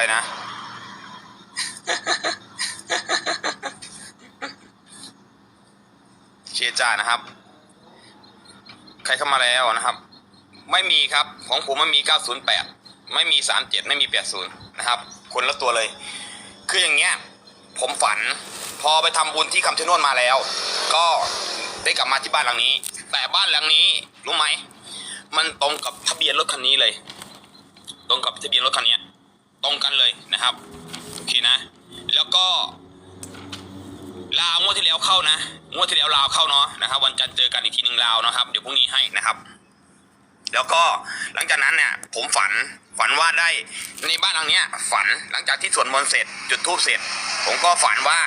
อะไรนะเคจ้านะครับ ใครเข้ามาแล้วนะครับ ไม่มีครับ ของผมไม่มี 908 ไม่มี 37 ไม่มี 80 นะครับ คนละตัวเลย คืออย่างเงี้ย ผมฝัน พอไปทำบุญที่คำชะโนดมาแล้ว ก็ได้กลับมาที่บ้านหลังนี้ แต่บ้านหลังนี้ รู้ไหม มันตรงกับทะเบียนรถคันนี้เลย ตรงกับทะเบียนรถคันนี้ ตรงกันเลยนะครับโอเคนะ แล้วก็ลาวงวดที่แล้วเข้านะงวดที่แล้วลาวเข้าเนาะนะครับ วันจันทร์เจอกันอีกทีหนึ่งลาวนะครับ เดี๋ยวพรุ่งนี้ให้นะครับ แล้วก็หลังจากนั้นเนี่ยผมฝันฝันว่าได้ในบ้านหลังเนี้ย ฝันหลังจากที่สวดมนต์เสร็จ จุดธูปเสร็จ ผมก็ฝันว่า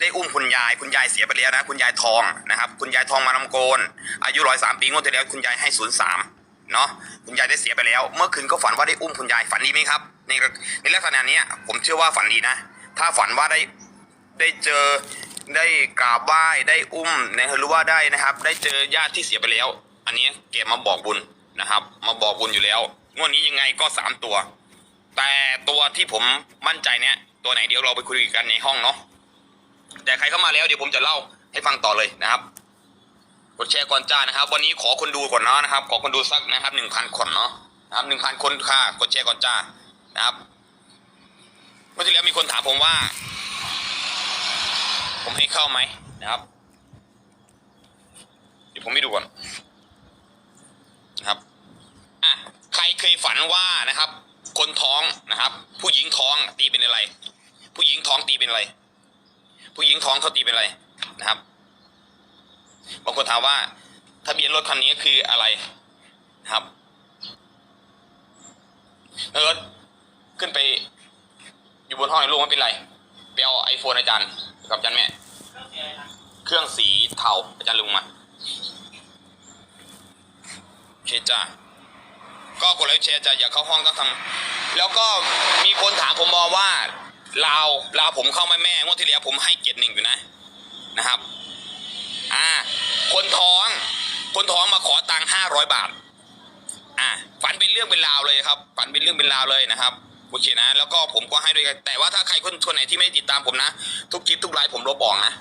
ได้อุ้มคุณยาย คุณยายเสียไปแล้วนะ คุณยายทองนะครับ คุณยายทองมาลำโกน อายุร้อยสามปีงวดที่แล้วคุณยายให้ศูนย์สาม เนาะคุณยายได้เสียไปแล้ว เมื่อคืนก็ฝันว่าได้อุ้มคุณยายฝันดีไหมครับ ในในลักษณะนี้ผมเชื่อว่าฝันดีนะ ถ้าฝันว่าได้ได้เจอได้กราบไหว้ได้อุ้มนะหรือว่าได้นะครับ ได้เจอญาติที่เสียไปแล้ว อันนี้เก็บมาบอกบุญนะครับ มาบอกบุญอยู่แล้วงวดนี้ยังไงก็สามตัว แต่ตัวที่ผมมั่นใจเนี่ยตัวไหนเดี๋ยวเราไปคุยกันในห้องเนาะแต่ใครเข้ามาแล้วเดี๋ยวผมจะเล่าให้ฟังต่อเลยนะครับ กดแชร์ก่อนจ้านะครับ วันนี้ขอคนดูก่อนเนาะนะครับ ขอคนดูสักนะครับหนึ่งพันคนเนาะนะครับหนึ่งพันคนค่ะ กดแชร์ก่อนจ้านะครับเมื่อที่แล้วมีคนถามผมว่า ผมให้เข้าไหมนะครับเดี๋ยวผมไม่ดูก่อนนะครับอะใครเคยฝันว่านะครับ คนท้องนะครับ ผู้หญิงท้องตีเป็นอะไร ผู้หญิงท้องตีเป็นอะไร ผู้หญิงท้องเขาตีเป็นอะไรนะครับ บางคนถามว่าทะเบียนรถคันนี้คืออะไรครับแล้วรถขึ้นไป อยู่บนห้องในลูกไม่เป็นไรไปเอาไอโฟนอาจารย์กับอาจารย์แม่ เครื่องสีเทาอาจารย์ลุงมาเคจ้าก็กดไลค์แชร์จ้ะอยากเข้าห้องต้องทำแล้วก็มีคนถามผมมาว่าลาวลาวผมเข้าไหมแม่งวดที่แล้วผมให้เกียรติหนึ่งอยู่นะนะครับ อ่า คนท้อง คนท้องมาขอตังค์ห้าร้อยบาท อ่า ฝันเป็นเรื่องเป็นราวเลยครับ ฝันเป็นเรื่องเป็นราวเลยนะครับโอเคนะ แล้วก็ผมก็ให้ด้วยกันแต่ว่าถ้าใครคนคนไหนที่ไม่ติดตามผมนะ ทุกคลิปทุกไลฟ์ผมลบออกนะ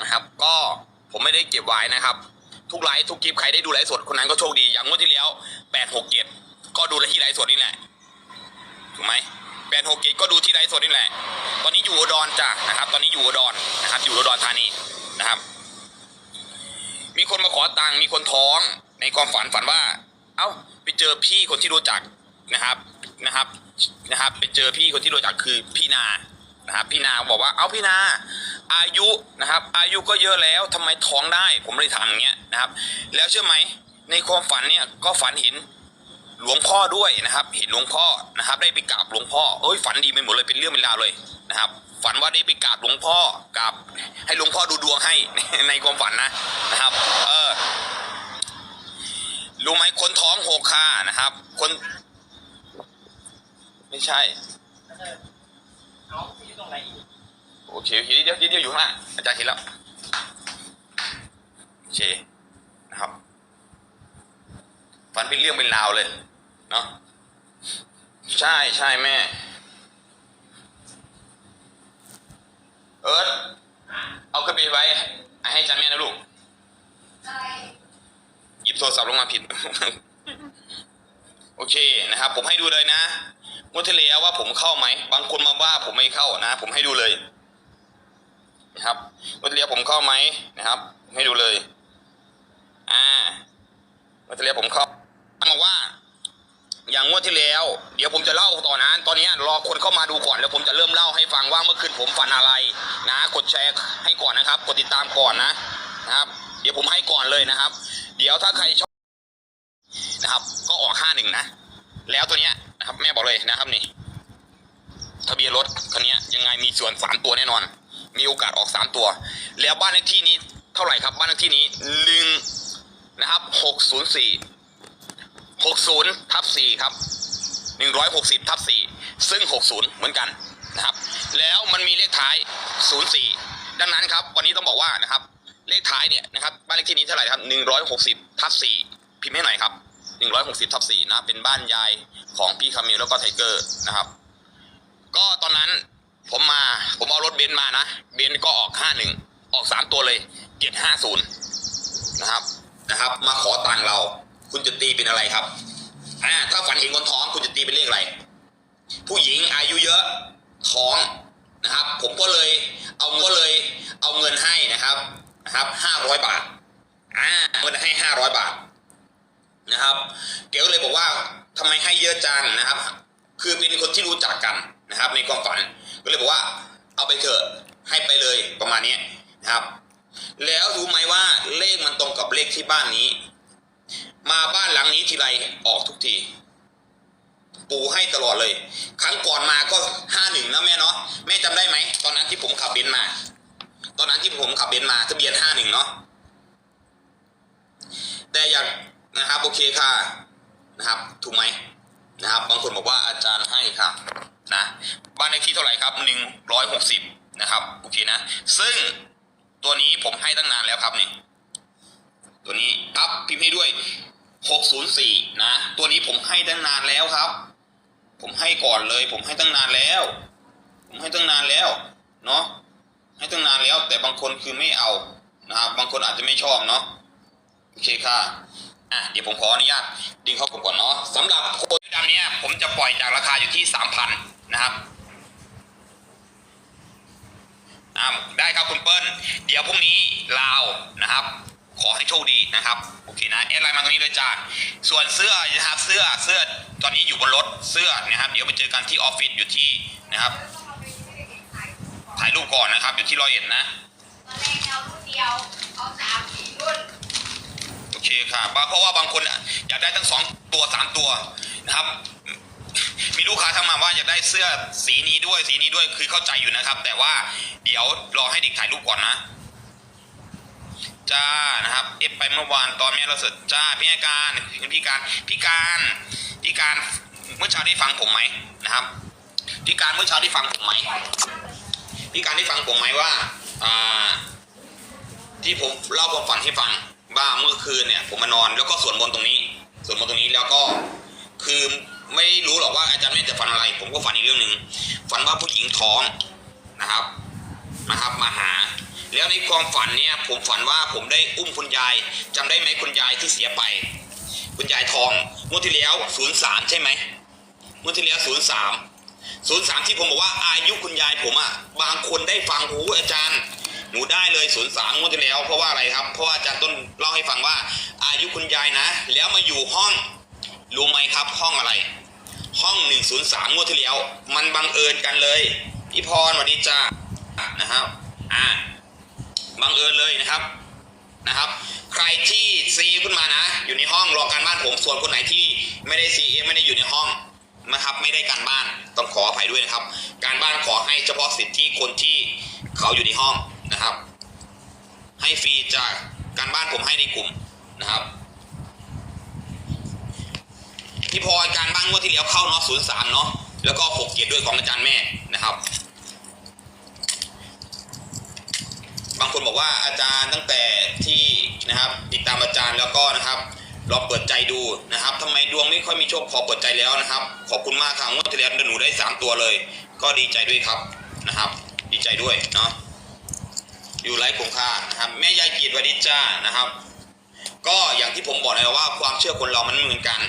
นะครับ ก็ผมไม่ได้เก็บไว้นะครับ ทุกไลฟ์ทุกคลิปใครได้ดูไลฟ์สดคนนั้นก็โชคดี อย่างงวดที่แล้วแปดหกเจ็ดก็ดูที่ไลฟ์สดนี่แหละ ถูกไหมแปดหกเจ็ดก็ดูที่ไลฟ์สดนี่แหละ ตอนนี้อยู่อุดรจ้ะนะครับ ตอนนี้อยู่อุดรนะครับ อยู่อุดรธานีนะครับ มีคนมาขอตังค์มีคนท้อง ในความฝันฝันว่า เอ้าไปเจอพี่คนที่รู้จักนะครับนะครับนะครับ ไปเจอพี่คนที่รู้จักคือพี่นานะครับพี่นาบอกว่าเอ้าพี่นา อายุนะครับ อายุก็เยอะแล้วทำไมท้องได้ ผมเลยถามอย่างเงี้ยนะครับ แล้วเชื่อไหมในความฝันเนี่ยก็ฝันเห็น หลวงพ่อด้วยนะครับ เห็นหลวงพ่อนะครับ ได้ไปกราบหลวงพ่อเอ้ยฝันดีไปหมดเลยเป็นเรื่องเป็นราวเลยนะครับ ฝันว่าได้ไปกราบหลวงพ่อกราบให้หลวงพ่อดูดวงให้ในความฝันนะนะครับ เออรู้ไหมคนท้องหกคานะครับ คน ไม่ใช่โอเคเดี๋ยวเดี๋ยวเดี๋ยวอยู่ข้างหน้าอาจารย์เห็นแล้วโอเคนะครับฝันเป็นเรื่องเป็นราวเลย เนาะใช่ใช่แม่ เอิร์ธเอาขึ้นไปไว้ ให้จารย์แม่นะลูกหยิบโทรศัพท์ลงมาผิด โอเคนะครับ ผมให้ดูเลยนะงวดที่แล้วว่าผมเข้าไหม บางคนมาว่าผมไม่เข้านะ ผมให้ดูเลย นะครับงวดที่แล้วผมเข้าไหมนะครับ ให้ดูเลย อ่างวดที่แล้วผมเข้าบอกว่า อย่างงวดที่แล้ว เดี๋ยวผมจะเล่าต่อนะตอนนี้รอคนเข้ามาดูก่อนแล้วผมจะเริ่มเล่าให้ฟังว่าเมื่อคืนผมฝันอะไรนะ กดแชร์ให้ก่อนนะครับ กดติดตามก่อนนะนะครับ เดี๋ยวผมให้ก่อนเลยนะครับ เดี๋ยวถ้าใครชอบนะครับ ก็ออกห้าหนึ่งนะ แล้วตัวเนี้ยนะครับแม่บอกเลยนะครับนี่ ทะเบียนรถคันนี้ยยังไงมีส่วนสามตัวแน่นอน มีโอกาสออกสามตัว แล้วบ้านเลขที่นี้เท่าไหร่ครับ บ้านเลขที่นี้หนึ่งนะครับหกศูนย์สี่ หกศูนย์ทับสี่ครับหนึ่งร้อยหกสิบทับสี่ซึ่งหกศูนย์เหมือนกันนะครับ แล้วมันมีเลขท้ายศูนย์สี่ดังนั้นครับ วันนี้ต้องบอกว่านะครับ เลขท้ายเนี่ยนะครับบ้านเลขที่นี้เท่าไหร่ครับหนึ่งร้อยหกสิบทับสี่พิมพ์ให้หน่อยครับหนึ่งร้อยหกสิบทับสี่นะเป็นบ้านยายของพี่คามิลแล้วก็ไทเกอร์นะครับ ก็ตอนนั้นผมมาผมเอารถเบนซ์มานะ เบนซ์ก็ออกห้าหนึ่งออกสามตัวเลยเจ็ดห้าศูนย์นะครับนะครับ มาขอตังเรา คุณจะตีเป็นอะไรครับอ่าถ้าฝันเห็นคนท้องคุณจะตีเป็นเลขอะไร ผู้หญิงอายุเยอะท้องนะครับ ผมก็เลยเอาก็เลยเอาเงินให้นะครับนะครับห้าร้อยบาทอ่าเงินให้ห้าร้อยบาทนะครับ เก๋ก็เลยบอกว่าทำไมให้เยอะจังนะครับ คือเป็นคนที่รู้จักกันนะครับ ในความฝันก็เลยบอกว่า เอาไปเถอะให้ไปเลยประมาณนี้นะครับ แล้วรู้ไหมว่าเลขมันตรงกับเลขที่บ้านนี้ มาบ้านหลังนี้ทีไรออกทุกที ปูให้ตลอดเลย ครั้งก่อนมาก็ห้าหนึ่งนะแม่เนาะแม่จำได้ไหมตอนนั้นที่ผมขับเบนซ์มา ตอนนั้นที่ผมขับเบนซ์มาทะเบียนห้าหนึ่งเนาะแต่อยากนะครับโอเคค่ะนะครับถูกไหมนะครับ บางคนบอกว่าอาจารย์ให้ค่ะนะบ้านเลขที่เท่าไหร่ครับหนึ่งร้อยหกสิบนะครับโอเคนะ ซึ่งตัวนี้ผมให้ตั้งนานแล้วครับนี่ตัวนี้อัพพิมพ์ให้ด้วย 604 นะ ตัวนี้ผมให้ตั้งนานแล้วครับ ผมให้ก่อนเลย ผมให้ตั้งนานแล้ว ผมให้ตั้งนานแล้ว เนาะให้ตั้งนานแล้ว แต่บางคนคือไม่เอานะครับบางคนอาจจะไม่ชอบเนาะโอเคค่ะอะเดี๋ยวผมขออนุญาตดึงเข้าผมก่อนเนาะสำหรับโคดดำเนี้ยผมจะปล่อยจากราคาอยู่ที่ 3,000 นะครับอ่าได้ครับคุณเปิ้ล เดี๋ยวพรุ่งนี้ลาวนะครับ ขอให้โชคดีนะครับโอเคนะแอดไลน์มาตรงนี้เลยจ้าส่วนเสื้อนะครับเสื้อเสื้อตอนนี้อยู่บนรถเสื้อนะครับเดี๋ยวไปเจอกันที่ออฟฟิศอยู่ที่นะครับถ่ายรูปก่อนนะครับ อยู่ที่รอยเอ็ดนะตอนแรกเอารุ่นเดียวเอาสามสี่รุ่นโอเคครับเพราะว่าบางคนอยากได้ทั้งสองตัวสามตัวนะครับมีลูกค้าทักมาว่าอยากได้เสื้อสีนี้ด้วยสีนี้ด้วยคือเข้าใจอยู่นะครับ แต่ว่าเดี๋ยวรอให้เด็กถ่ายรูปก่อนนะ จ้านะครับ เอฟไปเมื่อวานตอนแม่เราสร็จจ้าพี่อาการพี่การพี่การพี่การเมื่อเช้าได้ฟังผมไหมนะครับพี่การเมื่อเช้าได้ฟังผมไหมพี่การได้ฟังผมไหมว่าอ่าที่ผมเล่าความฝันให้ฟังว่าเมื่อคืนเนี่ย ผมมานอนแล้วก็สวดมนต์ตรงนี้สวดมนต์ตรงนี้แล้วก็คือไม่รู้หรอกว่าอาจารย์แม่จะฝันอะไร ผมก็ฝันอีกเรื่องหนึ่งฝันว่าผู้หญิงท้องนะครับนะครับ มาหา แล้วในความฝันเนี่ยผมฝันว่าผมได้อุ้มคุณยายจำได้ไหมคุณยายที่เสียไป คุณยายทองงวดที่แล้วศูนย์สามใช่ไหมงวดที่แล้วศูนย์สามศูนย์สามที่ผมบอกว่าอายุคุณยายผมอะบางคนได้ฟังหูอาจารย์หนูได้เลยศูนย์สามงวดที่แล้วเพราะว่าอะไรครับ เพราะว่าอาจารย์ต้นเล่าให้ฟังว่า อายุคุณยายนะ แล้วมาอยู่ห้องรู้ไหมครับห้องอะไร ห้องหนึ่งศูนย์สามงวดที่แล้ว มันบังเอิญกันเลยพี่พรสวัสดีจ้านะครับอ่า บังเอิญเลยนะครับนะครับ ใครที่ซีขึ้นมานะ อยู่ในห้องรอการบ้านผมส่วนคนไหนที่ไม่ได้ซีไม่ได้อยู่ในห้องนะครับ ไม่ได้การบ้านต้องขออภัยด้วยนะครับ การบ้านขอให้เฉพาะสิทธิ์ที่คนที่เขาอยู่ในห้องนะครับ ให้ฟรีจากการบ้านผมให้ในกลุ่มนะครับที่พอการบ้านงวดที่แล้วเข้าเนาะศูนย์สามเนาะแล้วก็หกเกียรติด้วยของอาจารย์แม่นะครับ บางคนบอกว่าอาจารย์ตั้งแต่ที่นะครับ ติดตามอาจารย์แล้วก็นะครับลองเปิดใจดูนะครับทำไมดวงไม่ค่อยมีโชคขอเปิดใจแล้วนะครับ ขอบคุณมากครับงวดที่แล้วหนูได้สามตัวเลย ก็ดีใจด้วยครับนะครับ ดีใจด้วยเนาะอยู่ไร้คุ้มค่านะครับแม่ยายกีดวัดีจ้านะครับ ก็อย่างที่ผมบอกเลยว่าความเชื่อคนเรามันเหมือนกัน